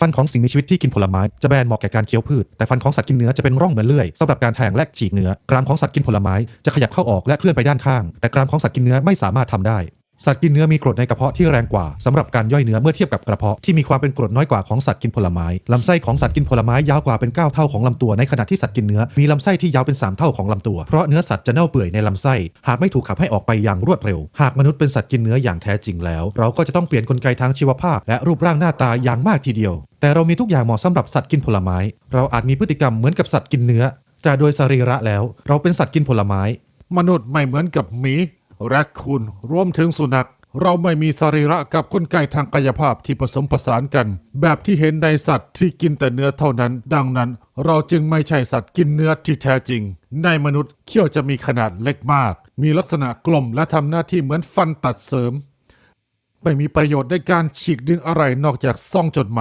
ฟันของสิ่งมีชีวิตที่กินผลไม้จะแบนเหมาะแก่การเคี้ยวพืช แต่ฟันของสัตว์กินเนื้อจะเป็นร่องเหมือนเลื่อยสำหรับการแทงและฉีกเนื้อกรามของสัตว์กินผลไม้จะขยับเข้าออกและเคลื่อนไปด้านข้าง แต่กรามของสัตว์กินเนื้อไม่สามารถทำได้สัตว์กินเนื้อมีกรดในกระเพาะที่แรงกว่าสำหรับการย่อยเนื้อเมื่อเทียบกับกระเพาะที่มีความเป็นกรดน้อยกว่าของสัตว์กินผลไม้ลำไส้ของสัตว์กินผลไม้ยาวกว่าเป็น 9 เท่าของลำตัวในขณะที่สัตว์กินเนื้อมีลำไส้ที่ยาวเป็น 3 เท่าของลำตัวเพราะเนื้อสัตว์จะเน่าเปื่อยในลำไส้หากไม่ถูกขับให้ออกไปอย่างรวดเร็ว หากมนุษย์เป็นสัตว์กินเนื้ออย่างแท้จริงแล้ว เราก็จะต้องเปลี่ยนกลไกทางชีวภาพ และรูปร่างหน้าตาอย่างมากทีเดียว แต่เรามีทุกอย่างเหมาะสำหรับสัตว์กินผลไม้ เราอาจมีพฤติกรรมเหมือนกับสัตว์กินเนื้อ แต่โดยสรีระแล้วเราเป็นสัตว์กินผลไม้ มนุษย์ไม่เหมือนกับหมีแรคคูนรวมถึงสุนัข เราไม่มีสรีระกับกลไกทางกายภาพที่ผสมผสานกัน แบบที่เห็นในสัตว์ที่กินแต่เนื้อเท่านั้น ดังนั้น เราจึงไม่ใช่สัตว์กินเนื้อที่แท้จริง ในมนุษย์เขี้ยวจะมีขนาดเล็กมาก มีลักษณะกลมและทำหน้าที่เหมือนฟันตัดเสริม ไม่มีประโยชน์ในการฉีกดึงอะไรนอกจากซ่องจดหมาย